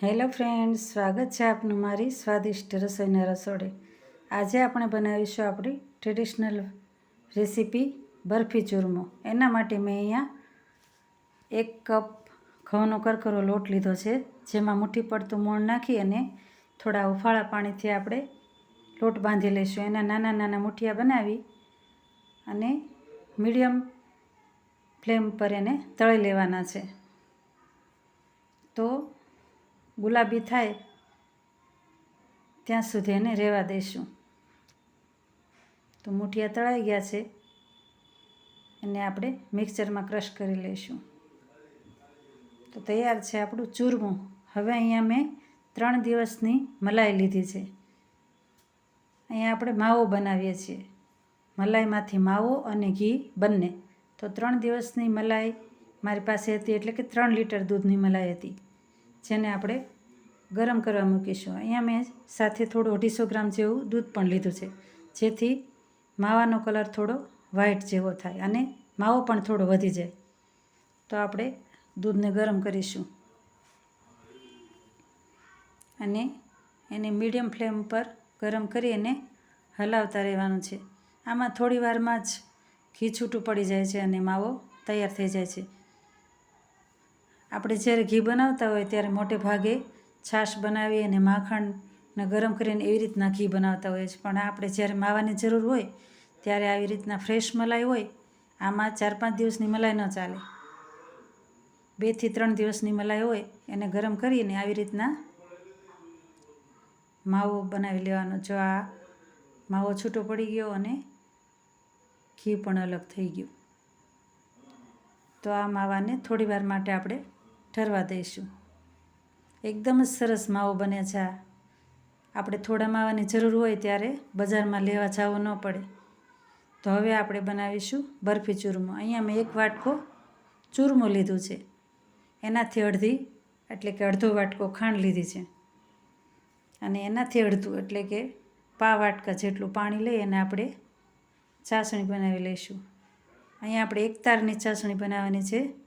Hello friends, સ્વાગત છે આપનું મારી સ્વાદિષ્ટ રસોઈના રસોડે. આજે આપણે બનાવીશું આપણી ટ્રેડિશનલ રેસીપી બરફી ચૂરમો. એના માટે મેં અહીંયા એક કપ ઘઉંનો કરકરો લોટ લીધો છે, જેમાં મુઠ્ઠી પડતું મોણ નાખી અને થોડા ઉફાળા પાણીથી આપણે લોટ બાંધી લઈશું. એના નાના નાના મુઠિયા બનાવી અને મીડિયમ ફ્લેમ પર એને તળી લેવાના છે. તો ગુલાબી થાય, ત્યાં સુધી એને રહેવા દઈશું. તો મૂઠિયા તળાઈ ગયા છે. એને આપણે મિક્સરમાં ક્રશ કરી લઈશું. તો તૈયાર છે આપણું ચૂરમું. હવે અહીંયા મેં ત્રણ દિવસની મલાઈ લીધી છે. અહીંયા આપણે માવો બનાવીએ છીએ. મલાઈમાંથી માવો અને ઘી બંને. તો ત્રણ દિવસની મલાઈ મારી પાસે હતી, એટલે કે ત્રણ લીટર દૂધની મલાઈ હતી. જેને આપણે ગરમ કરવા મૂકીશું. અહીંયા મેં સાથે થોડું અઢીસો ગ્રામ જેવું દૂધ પણ લીધું છે. જેથી માવાનો કલર થોડો વ્હાઈટ જેવો થાય અને માવો પણ થોડો વધી જાય. તો આપણે દૂધને ગરમ કરીશું. અને એને મીડિયમ ફ્લેમ પર ગરમ કરી અને હલાવતા રહેવાનું છે. આમાં થોડી વારમાં જ ઘી છૂટું પડી જાય છે અને માવો તૈયાર થઈ જાય છે. આપણે જ્યારે ઘી બનાવતા હોય ત્યારે મોટે ભાગે છાશ બનાવી અને માખણને ગરમ કરીને એવી રીતના ઘી બનાવતા હોઈએ છીએ. પણ આપણે જ્યારે માવાની જરૂર હોય ત્યારે આવી રીતના ફ્રેશ મલાઈ હોય, આમાં ચાર પાંચ દિવસની મલાઈ ન ચાલે. બેથી ત્રણ દિવસની મલાઈ હોય એને ગરમ કરીને આવી રીતના માવો બનાવી લેવાનો. જો આ માવો છૂટો પડી ગયો અને ઘી પણ અલગ થઈ ગયું. તો આ માવાને થોડી વાર માટે આપણે ઠરવા દઈશું. એકદમ જ સરસ માવો બને છે આપણે થોડા માવાની જરૂર હોય ત્યારે બજારમાં લેવા જવું ન પડે. તો હવે આપણે બનાવીશું બરફી ચૂરમો. અહીંયા મેં એક વાટકો ચૂરમો લીધું છે. એનાથી અડધી, એટલે કે અડધો વાટકો ખાંડ લીધી છે. અને એનાથી અડધું, એટલે કે પા વાટકા જેટલું પાણી લઈ અને આપણે ચાસણી બનાવી લઈશું. અહીંયા આપણે એક તારની ચાસણી બનાવવાની છે.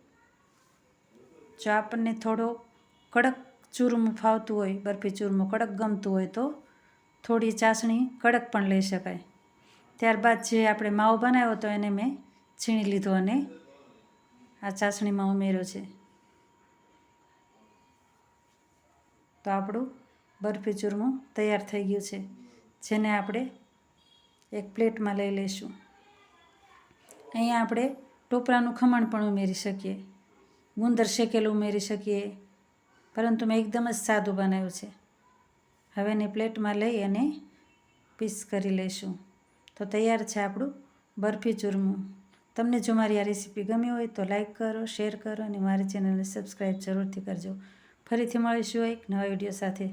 જો આપણને થોડો કડક ચૂરમું ફાવતું હોય, બરફી ચૂરમું કડક ગમતું હોય તો થોડી ચાસણી કડક પણ લઈ શકાય. ત્યારબાદ જે આપણે માવો બનાવ્યો તો એને મેં છીણી લીધો અને આ ચાસણીમાં ઉમેર્યો છે. તો આપણું બરફી ચૂરમું તૈયાર થઈ ગયું છે, જેને આપણે એક પ્લેટમાં લઈ લઈશું. અહીંયા આપણે ટોપરાનું ખમણ પણ ઉમેરી શકીએ. ગુંદર શેકેલું ઉમેરી શકીએ. પરંતુ મેં એકદમ જ સાદું બનાવ્યું છે. હવે એને પ્લેટમાં લઈ અને પીસ કરી લઈશું. તો તૈયાર છે આપણું બરફી ચૂરમું. તમને જો મારી આ રેસીપી ગમી હોય તો લાઈક કરો, શેર કરો અને મારી ચેનલને સબસ્ક્રાઈબ જરૂરથી કરજો. ફરીથી મળીશું એક નવા વીડિયો સાથે.